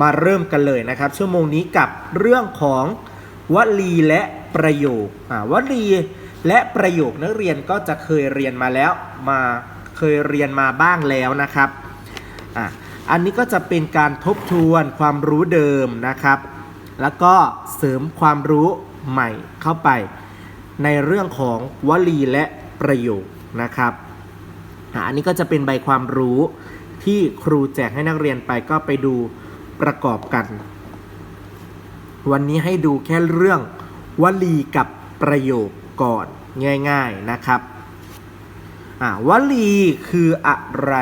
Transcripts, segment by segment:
มาเริ่มกันเลยนะครับ ชั่วโมงนี้กับเรื่องของวลีและประโยคอ่าวลีและประโยคนักเรียนก็จะเคยเรียนมาแล้วมาเคยเรียนมาบ้างแล้วนะครับอะอันนี้ก็จะเป็นการทบทวนความรู้เดิมนะครับ แล้วก็เสริมความรู้ใหม่เข้าไป ในเรื่องของวลีและประโยคนะครับอะอันนี้ก็จะเป็นใบความรู้ที่ครูแจกให้นักเรียนไปก็ไปดู ประกอบกัน วันนี้ให้ดูแค่เรื่องวลีกับประโยคก่อนง่าย ๆนะครับอ่าวลีคืออะไร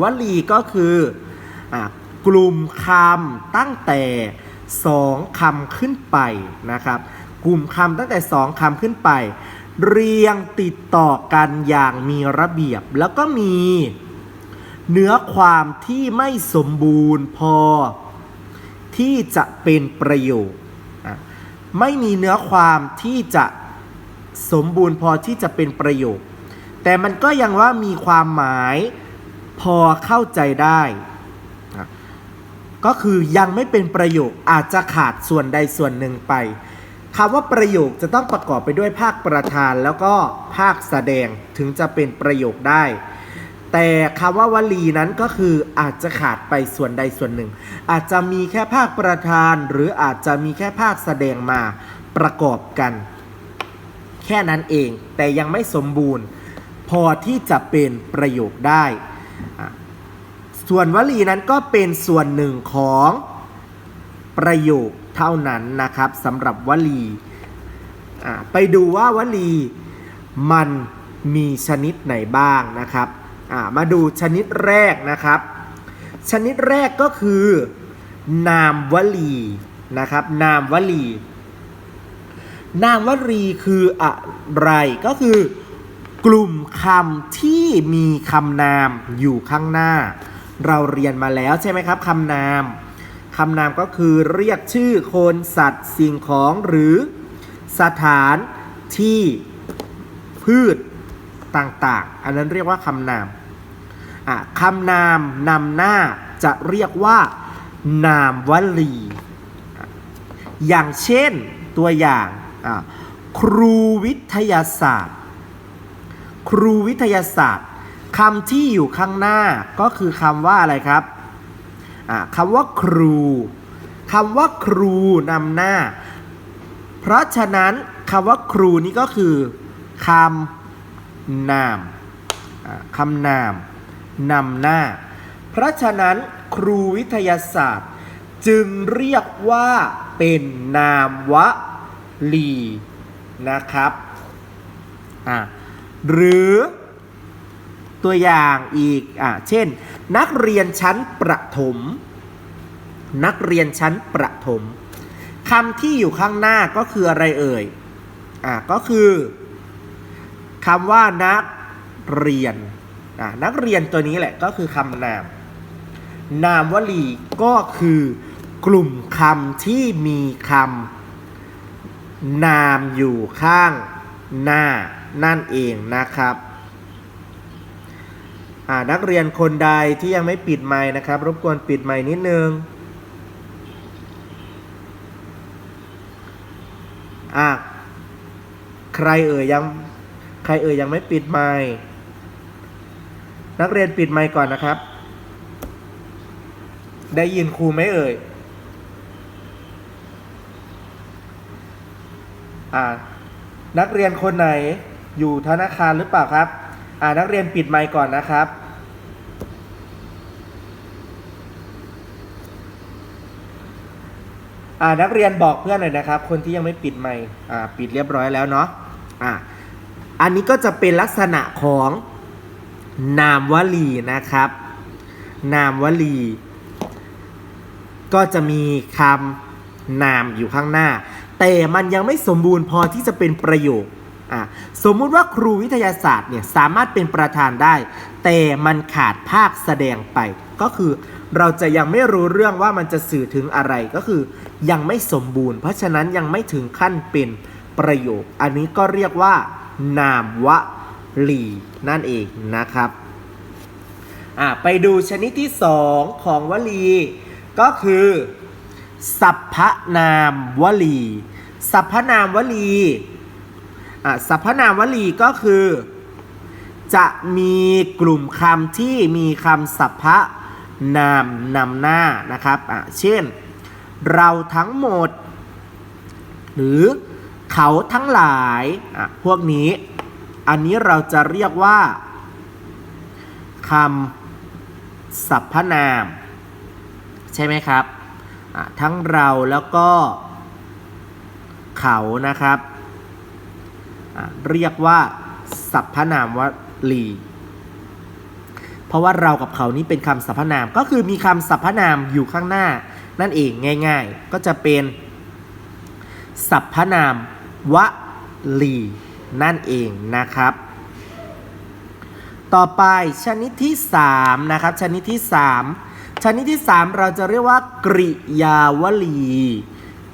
วลีก็คืออกลุ่มคำตั้งแต่สองคำขึ้นไปนะครับ กลุ่มคำตั้งแต่สองคำขึ้นไป เรียงติดต่อกันอย่างมีระเบียบแล้วก็มี เนื้อความที่ไม่สมบูรณ์พอที่จะเป็นประโยคอะไม่มีเนื้อความที่จะสมบูรณ์พอที่จะเป็นประโยค แต่มันก็ยังว่ามีความหมายพอเข้าใจได้ ก็คือยังไม่เป็นประโยคอาจจะขาดส่วนใดส่วนหนึ่งไปคำว่าประโยคจะต้องประกอบไปด้วยภาคประธานแล้วก็ภาคแสดงถึงจะเป็นประโยคได้ แต่คำว่าวลีนั้นก็คืออาจจะขาดไปส่วนใดส่วนหนึ่ง อาจจะมีแค่ภาคประธาน หรืออาจจะมีแค่ภาคแสดงมาประกอบกัน แค่นั้นเองแต่ยังไม่สมบูรณ์ พอที่จะเป็นประโยคได้ ส่วนวลีนั้นก็เป็นส่วนหนึ่งของประโยคเท่านั้นนะครับสำหรับวลีไปดูว่าวลีมันมีชนิดไหนบ้างนะครับ อะมาดูชนิดแรกนะครับ ชนิดแรกก็คือ นามวลีนะครับ นามวลี นามวลีคืออะไรก็คือกลุ่มคำที่มีคำนามอยู่ข้างหน้า เราเรียนมาแล้วใช่ไหมครับคำนามคำนามก็คือเรียกชื่อคนสัตว์สิ่งของหรือสถานที่พืชต่างๆ อันนั้นเรียกว่าคำนาม คำนามนำหน้าจะเรียกว่า นามวลี อย่างเช่นตัวอย่างครูวิทยาศาสตร์ ครูวิทยาศาสตร์คำที่อยู่ข้างหน้าก็คือคำว่าอะไรครับคำว่าครูคำว่าครูนำหน้า เพราะฉะนั้นคำว่าครูนี่ก็คือคำนามคำนาม นำหน้า เพราะฉะนั้นครูวิทยาศาสตร์ จึงเรียกว่าเป็นนามวลีนะครับอะหรือตัวอย่างอีกอะเช่น นักเรียนชั้นประถม นักเรียนชั้นประถมคำที่อยู่ข้างหน้าก็คืออะไรเอ่ยอะก็คือคำว่านักเรียน นักเรียนตัวนี้แหละก็คือคำนาม นามวลีก็คือกลุ่มคำที่มีคำนามอยู่ข้างหน้านั่นเองนะครับนักเรียนคนใดที่ยังไม่ปิดไมค์นะครับ รบกวนปิดไมค์นิดนึงอะใครเอ่ยยัง ใครเอ่ยยังไม่ปิดไมค์ นักเรียนปิดไมค์ก่อนนะครับ ได้ยินครูไหมเอ่ย อ่า นักเรียนคนไหนอยู่ธนาคารหรือเปล่าครับ อ่า นักเรียนปิดไมค์ก่อนนะครับ อ่า นักเรียนบอกเพื่อนหน่อยนะครับ คนที่ยังไม่ปิดไมค์ อ่า ปิดเรียบร้อยแล้วเนาะ อ่า อันนี้ก็จะเป็นลักษณะของ นามวลีนะครับ นามวลี ก็จะมีคำนามอยู่ข้างหน้า แต่มันยังไม่สมบูรณ์พอที่จะเป็นประโยคอะสมมุติว่าครูวิทยาศาสตร์เนี่ยสามารถเป็นประธานได้ แต่มันขาดภาคแสดงไป ก็คือเราจะยังไม่รู้เรื่องว่ามันจะสื่อถึงอะไรก็คือยังไม่สมบูรณ์ เพราะฉะนั้นยังไม่ถึงขั้นเป็นประโยค อันนี้ก็เรียกว่านามวะ ลีนั่นเองนะครับอะไปดูชนิดที่ 2 ของวลี ก็คือสรรพนามวลีสรรพนามวลีอะสรรพนามวลีก็คือ จะมีกลุ่มคำที่มีคำสรรพนามนำหน้านะครับอะเช่น เราทั้งหมด หรือเขาทั้งหลายอะพวกนี้ อันนี้เราจะเรียกว่าคำสรรพนาม ใช่ไหมครับ ทั้งเราแล้วก็เขานะครับ เรียกว่าสรรพนามวลี เพราะว่าเรากับเขานี่เป็นคำสรรพนาม ก็คือมีคำสรรพนามอยู่ข้างหน้า นั่นเองง่ายๆ ก็จะเป็นสรรพนามวลี นั่นเองนะครับ ต่อไปชนิดที่3นะครับชนิดที่ 3 ชนิดที่ 3 เราจะเรียกว่ากริยาวลี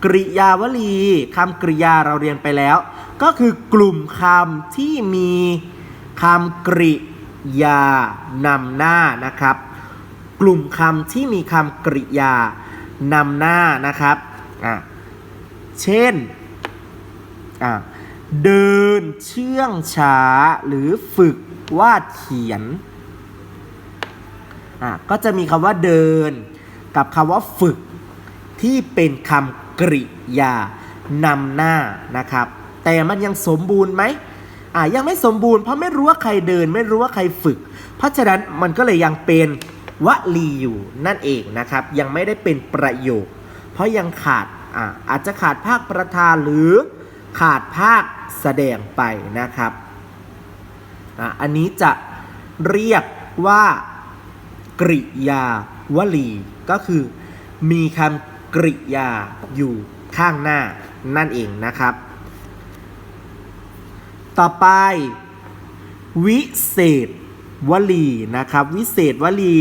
กริยาวลีคำกริยาเราเรียนไปแล้ว ก็คือกลุ่มคำที่มีคำกริยานำหน้านะครับ กลุ่มคำที่มีคำกริยานำหน้านะครับอะเช่นอะ เดินเชื่องช้าหรือฝึกวาดเขียนอะก็จะมีคำว่าเดิน กับคำว่าฝึก ที่เป็นคำกริยานำหน้านะครับ แต่มันยังสมบูรณ์ไหมอะยังไม่สมบูรณ์เพราะไม่รู้ว่าใครเดิน ไม่รู้ว่าใครฝึก เพราะฉะนั้นมันก็เลยยังเป็นวลีอยู่นั่นเองนะครับ ยังไม่ได้เป็นประโยค เพราะยังขาดอะอาจจะขาดภาคประธานหรือ ขาดภาคแสดงไปนะครับอันนี้จะเรียกว่ากริยาวลี ก็คือมีคำกริยาอยู่ข้างหน้านั่นเองนะครับ ต่อไป วิเศษวลีนะครับ วิเศษวลี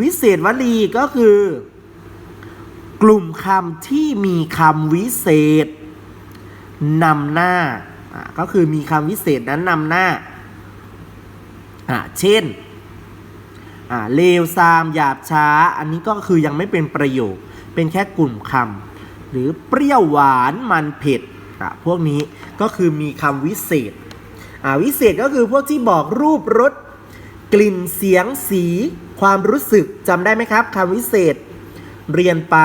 วิเศษวลีก็คือ กลุ่มคำที่มีคำวิเศษ นำหน้าก็คือมีคำวิเศษนั้นนำหน้า เช่นเลวซามหยาบช้า อันนี้ก็คือยังไม่เป็นประโยค เป็นแค่กลุ่มคำหรือเปรี้ยวหวานมันเผ็ดพวกนี้ก็คือมีคำวิเศษวิเศษก็คือพวกที่บอกรูปรสกลิ่นเสียงสี ความรู้สึกจำได้ไหมครับคำวิเศษเรียนไป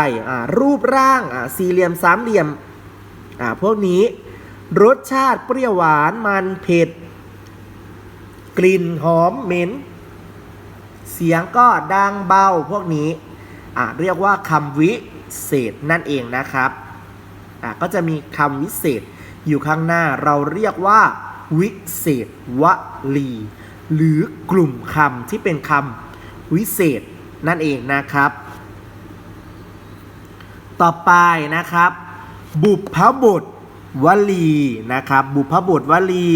รูปร่างสี่เหลี่ยมสามเหลี่ยม อ่าพวกนี้รสชาติเปรี้ยวหวานมันเผ็ด กลิ่นหอมเหม็น เสียงก็ดังเบาพวกนี้อ่าเรียกว่าคำวิเศษนั่นเองนะครับอ่าก็จะมีคำวิเศษอยู่ข้างหน้าเราเรียกว่าวิเศษวลี หรือกลุ่มคำที่เป็นคำวิเศษนั่นเองนะครับ ต่อไปนะครับ บุพบทวลีนะครับ บุพบทวลี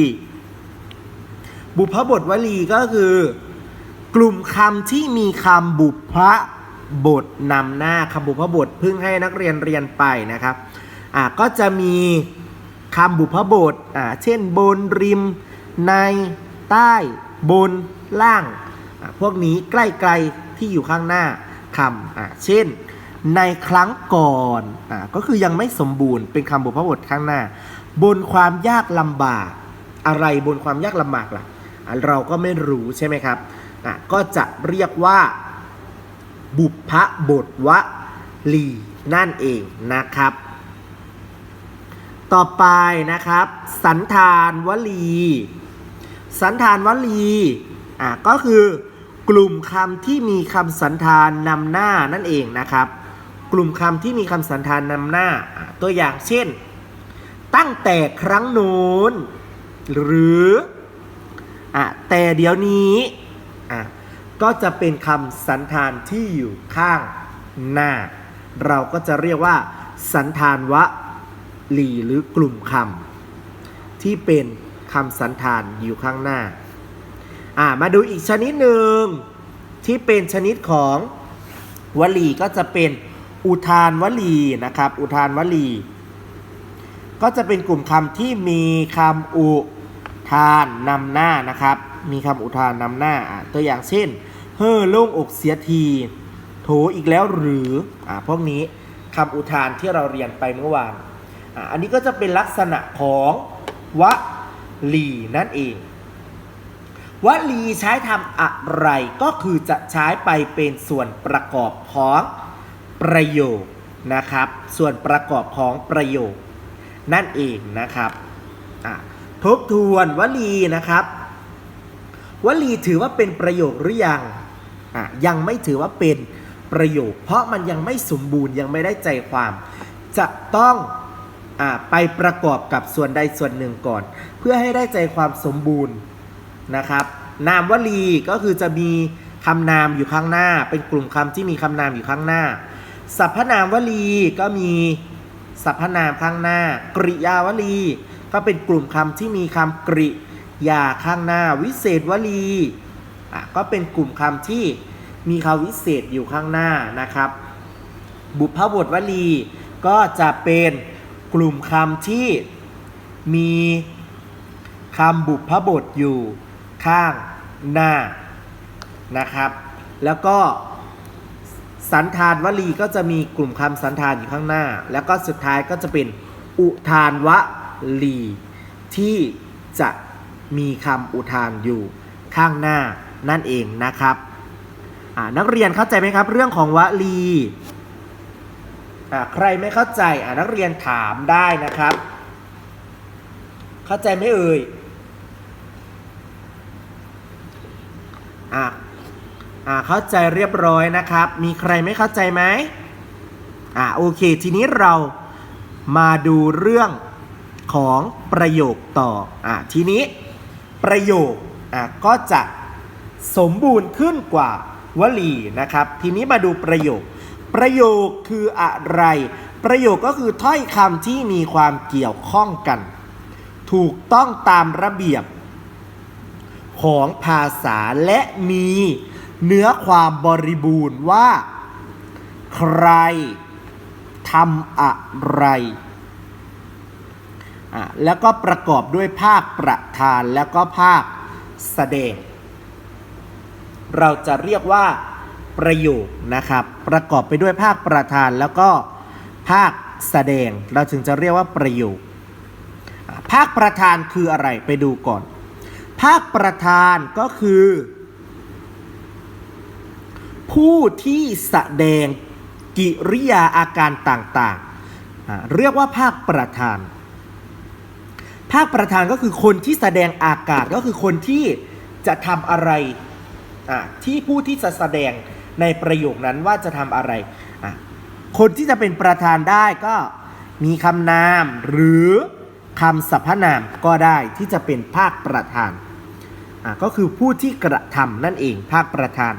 บุพบทวลีก็คือกลุ่มคำที่มีคำบุพบทนำหน้าคำบุพบทเพิ่งให้นักเรียนเรียนไปนะครับอ่าก็จะมีคำบุพบทอ่าเช่นบนริม ในใต้บนล่าง พวกนี้ใกล้ๆที่อยู่ข้างหน้าคำอ่าเช่น ในครั้งก่อนอ่าก็คือยังไม่สมบูรณ์เป็นคำบุพบทข้างหน้า บนความยากลำบาก อะไรบนความยากลำบากล่ะอะเราก็ไม่รู้ใช่ไหมครับอะก็จะเรียกว่า บุพบทวลีนั่นเองนะครับ ต่อไปนะครับ สันธานวลี สันธานวลีอะก็คือกลุ่มคำที่มีคำสันธานนำหน้านั่นเองนะครับ กลุ่มคำที่มีคำสันธานนำหน้า ตัวอย่างเช่น ตั้งแต่ครั้งโน้น หรืออะแต่เดี๋ยวนี้อะก็จะเป็นคำสันธานที่อยู่ข้างหน้า เราก็จะเรียกว่า สันธานวลีหรือกลุ่มคำที่เป็นคำสันธานอยู่ข้างหน้าอ่ามาดูอีกชนิดหนึ่งที่เป็นชนิดของวลีก็จะเป็น อุทานวลีนะครับ อุทานวลี ก็จะเป็นกลุ่มคำที่มีคำอุทานนำหน้านะครับ มีคำอุทานนำหน้า ตัวอย่างเช่น เฮ้อโล่งอกเสียที โถอีกแล้วหรืออ่าพวกนี้คำอุทานที่เราเรียนไปเมื่อวานอ่าอันนี้ก็จะเป็นลักษณะของวลีนั่นเองวลีใช้ทำอะไรก็คือจะใช้ไปเป็นส่วนประกอบของ ประโยคนะครับ ส่วนประกอบของประโยค นั่นเองนะครับทบทวนวลีนะครับ วลีถือว่าเป็นประโยคหรือยังยังไม่ถือว่าเป็นประโยค เพราะมันยังไม่สมบูรณ์ยังไม่ได้ใจความ จะต้องอไปประกอบกับส่วนใดส่วนหนึ่งก่อน เพื่อให้ได้ใจความสมบูรณ์นะครับ นามวลีก็คือจะมีคำนามอยู่ข้างหน้า เป็นกลุ่มคำที่มีคำนามอยู่ข้างหน้า สรรพนามวลีก็มีสรรพนามข้างหน้า กริยาวลี ก็เป็นกลุ่มคำที่มีคำกริยาข้างหน้า วิเศษวลีอะก็เป็นกลุ่มคำที่มีคำวิเศษอยู่ข้างหน้านะครับ บุพบทวลี ก็จะเป็นกลุ่มคำที่มีคำบุพบทอยู่ข้างหน้านะครับ แล้วก็ สันธานวลีก็จะมีกลุ่มคำสันธานอยู่ข้างหน้า แล้วก็สุดท้ายก็จะเป็นอุทานวลี ที่จะมีคำอุทานอยู่ข้างหน้านั่นเองนะครับนักเรียนเข้าใจไหมครับ เรื่องของวลีใครไม่เข้าใจนักเรียนถามได้นะครับ เข้าใจไหมเอ่ย อ่าเข้าใจเรียบร้อยนะครับ มีใครไม่เข้าใจไหมอ่าโอเค ทีนี้เรามาดูเรื่องของประโยคต่ออ่าทีนี้ประโยคอ่าก็จะสมบูรณ์ขึ้นกว่าวลีนะครับ ทีนี้มาดูประโยค ประโยคคืออะไร ประโยคก็คือถ้อยคำที่มีความเกี่ยวข้องกัน ถูกต้องตามระเบียบของภาษาและมี เนื้อความบริบูรณ์ว่า ใครทำอะไรอะแล้วก็ประกอบด้วยภาคประธานแล้วก็ภาคแสดง เราจะเรียกว่าประโยคนะครับ ประกอบไปด้วยภาคประธานแล้วก็ภาคแสดง เราถึงจะเรียกว่าประโยค ภาคประธานคืออะไรไปดูก่อน ภาคประธานก็คือ ผู้ที่แสดงกิริยาอาการต่างๆ เรียกว่าภาคประธาน ภาคประธานก็คือคนที่แสดงอาการก็คือคนที่จะทำอะไรที่ผู้ที่จะแสดงในประโยคนั้นว่าจะทำอะไร คนที่จะเป็นประธานได้ก็มีคำนามหรือคำสรรพนามก็ได้ที่จะเป็นภาคประธาน ก็คือผู้ที่กระทำนั่นเองภาคประธาน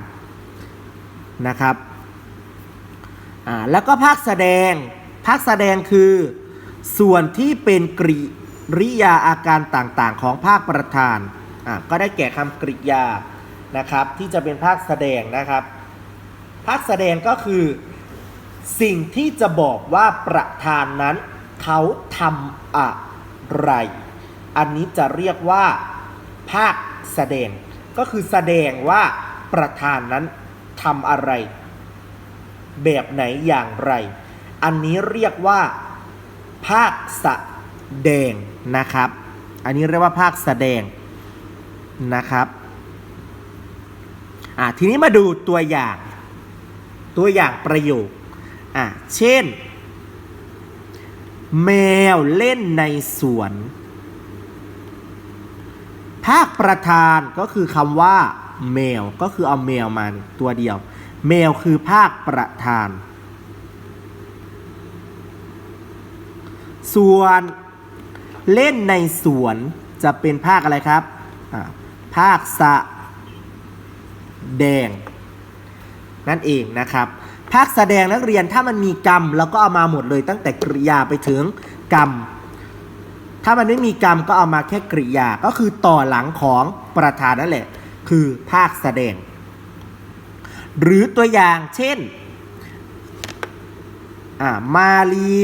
นะครับอ่าแล้วก็ภาคแสดง ภาคแสดงคือ ส่วนที่เป็นกริริยาอาการต่างๆ ของภาคประธานอ่าก็ได้แก่คำกริยานะครับที่จะเป็นภาคแสดงนะครับ ภาคแสดงก็คือ สิ่งที่จะบอกว่าประธานนั้นเขาทำอะไร อันนี้จะเรียกว่า ภาคแสดง ก็คือแสดงว่าประธานนั้น ทำอะไร แบบไหนอย่างไร อันนี้เรียกว่า ภาคแสดงนะครับ อันนี้เรียกว่าภาคแสดงนะครับอะทีนี้มาดูตัวอย่าง ตัวอย่างประโยคอะเช่น แมวเล่นในสวน ภาคประธานก็คือคำว่า แมวก็คือเอาแมวมาตัวเดียวแมวคือภาคประธาน ส่วนเล่นในสวนจะเป็นภาคอะไรครับ ภาคสะแดง นั่นเองนะครับ ภาคแสดงนักเรียนถ้ามันมีกรรมแล้วก็เอามาหมดเลยตั้งแต่กริยาไปถึงกรรม ถ้ามันไม่มีกรรมก็เอามาแค่กริยาก็คือต่อหลังของประธานนั่นแหละ คือภาคแสดง หรือตัวอย่างเช่นอามาลี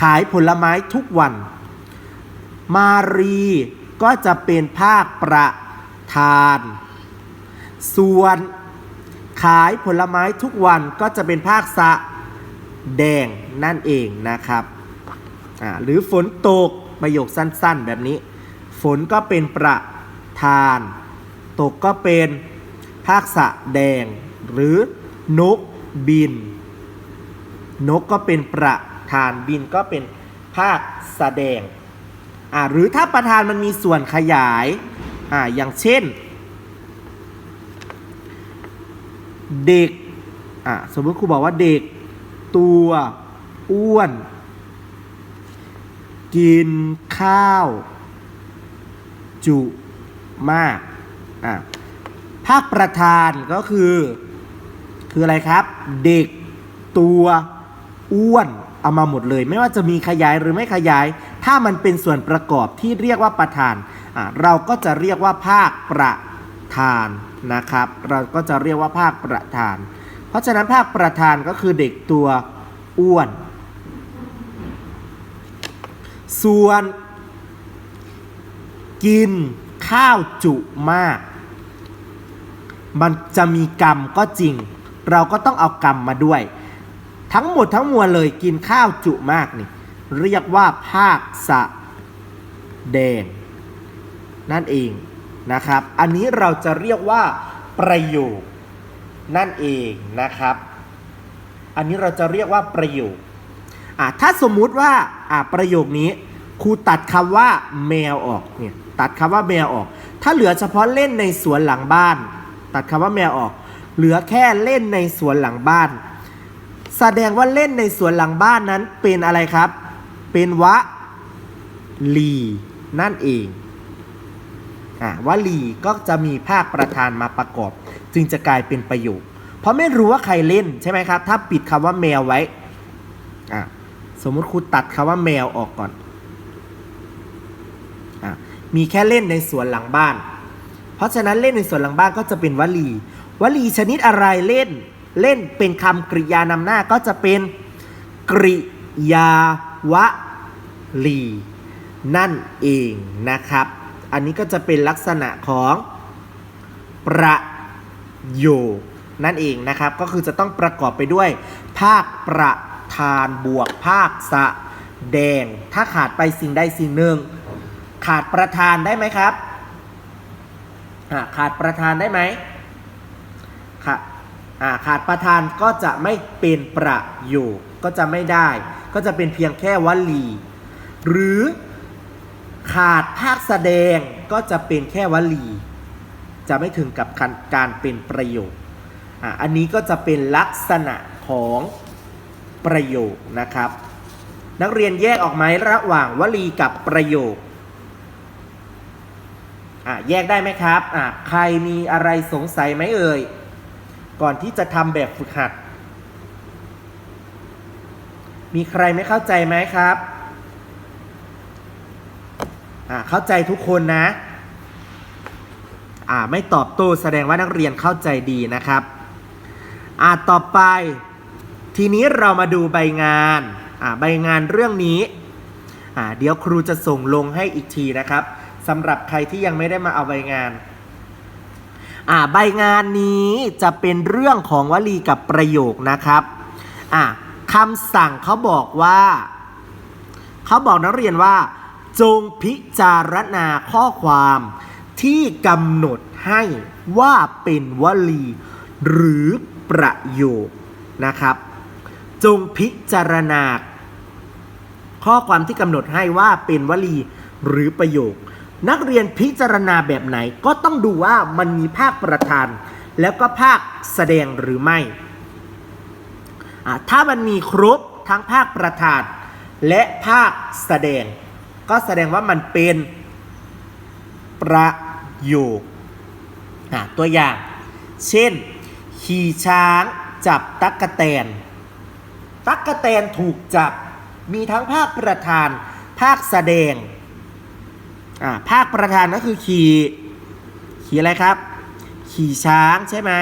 ขายผลไม้ทุกวัน มารีก็จะเป็นภาคประธาน ส่วนขายผลไม้ทุกวันก็จะเป็นภาคสะแดงนั่นเองนะครับอาหรือฝนตกประโยคสั้นๆแบบนี้ ฝนก็เป็นประธาน ตกก็เป็นภาคสะแดง หรือนกบิน นกก็เป็นประธานบินก็เป็นภาคแสดงอ่าหรือถ้าประธานมันมีส่วนขยายอ่าอย่างเช่น เด็กอะสมมติครูบอกว่าเด็ก ตัวอ้วน กินข้าว จุมากอะภาคประธานก็คือ คืออะไรครับ เด็กตัวอ้วนเอามาหมดเลย ไม่ว่าจะมีขยายหรือไม่ขยาย ถ้ามันเป็นส่วนประกอบที่เรียกว่าประธานอะเราก็จะเรียกว่าภาคประธานนะครับ เราก็จะเรียกว่าภาคประธาน เพราะฉะนั้นภาคประธานก็คือเด็กตัวอ้วน ส่วน กินข้าวจุมาก มันจะมีกรรมก็จริง เราก็ต้องเอากรรมมาด้วย ทั้งหมดทั้งมวลเลยกินข้าวจุมากนี่เรียกว่าภาคสะแดง นั่นเองนะครับ อันนี้เราจะเรียกว่าประโยคนั่นเองนะครับ อันนี้เราจะเรียกว่าประโยคอะถ้าสมมุติว่าอะประโยคนี้ครูตัดคำว่าแมวออกเนี่ย ตัดคำว่าแมวออก ถ้าเหลือเฉพาะเล่นในสวนหลังบ้าน ตัดคำว่าแมวออก เหลือแค่เล่นในสวนหลังบ้าน แสดงว่าเล่นในสวนหลังบ้านนั้นเป็นอะไรครับ เป็นวะลีนั่นเองอ่าวลีก็จะมีภาคประธานมาประกอบ จึงจะกลายเป็นประโยค เพราะไม่รู้ว่าใครเล่นใช่ไหมครับ ถ้าปิดคำว่าแมวไว้อะสมมุติครูตัดคำว่าแมวออกก่อน มีแค่เล่นในสวนหลังบ้าน เพราะฉะนั้นเล่นในสวนหลังบ้านก็จะเป็นวลี วลีชนิดอะไรเล่น เล่นเป็นคำกริยานำหน้าก็จะเป็นกริยาวลี นั่นเองนะครับ อันนี้ก็จะเป็นลักษณะของประโยคนั่นเองนะครับ ก็คือจะต้องประกอบไปด้วย ภาคประธานบวกภาคสะแดง ถ้าขาดไปสิ่งใดสิ่งหนึ่ง ขาดประธานได้ไหมครับขาดประธานได้ไหมขาดขาดประธานก็จะไม่เป็นประโยคก็จะไม่ได้ ก็จะเป็นเพียงแค่วลี หรือขาดภาคแสดงก็จะเป็นแค่วลี จะไม่ถึงกับการการเป็นประโยคออันนี้ก็จะเป็นลักษณะของประโยคนะครับ นักเรียนแยกออกไหมระหว่างวลีกับประโยค อะแยกได้ไหมครับอะใครมีอะไรสงสัยไหมเอ่ย ก่อนที่จะทำแบบฝึกหัด มีใครไม่เข้าใจไหมครับอะเข้าใจทุกคนนะอ่าไม่ตอบโต้แสดงว่านักเรียนเข้าใจดีนะครับอ่าต่อไป ทีนี้เรามาดูใบงานอ่าใบงานเรื่องนี้อ่าเดี๋ยวครูจะส่งลงให้อีกทีนะครับ สำหรับใครที่ยังไม่ได้มาเอาใบงานอ่าใบงานนี้จะเป็นเรื่องของวลีกับประโยคนะครับอ่าคำสั่งเขาบอกว่า เขาบอกนักเรียนว่า จงพิจารณาข้อความที่กำหนดให้ว่าเป็นวลีหรือประโยคนะครับ จงพิจารณา ข้อความที่กำหนดให้ว่าเป็นวลีหรือประโยค นักเรียนพิจารณาแบบไหนก็ต้องดูว่ามันมีภาคประธาน แล้วก็ภาคแสดงหรือไม่ ถ้ามันมีครบทั้งภาคประธาน และภาคแสดง ก็แสดงว่ามันเป็นประโยคตัวอย่าง เช่น ขี่ช้างจับตั๊กแตน ตั๊กแตนถูกจับมีทั้งภาคประธาน ภาคแสดง อ่าภาคประธานก็คือขี่ขี่อะไรครับ ขี่ช้างใช่ไหม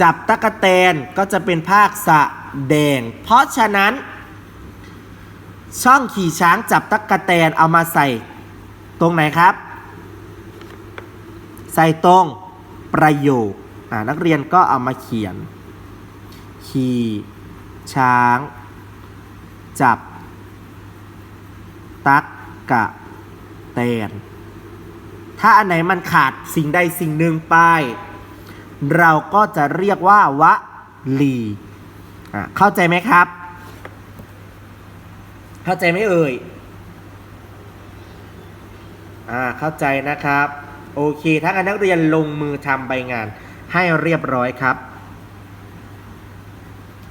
จับตั๊กะแตนก็จะเป็นภาคแดง เพราะฉะนั้น ช่องขี่ช้างจับตั๊กะแตนเอามาใส่ตรงไหนครับ ใส่ตรงประโยคนักเรียนก็เอามาเขียน ขี่ช้าง จับ ตักกะ แตน ถ้าอันไหนมันขาดสิ่งใดสิ่งหนึ่งไป เราก็จะเรียกว่าวะลีเข้าใจไหมครับ เข้าใจไหมเอ่ยอ่าเข้าใจนะครับ โอเคถ้างั้นนักเรียนลงมือทำใบงานให้เรียบร้อยครับ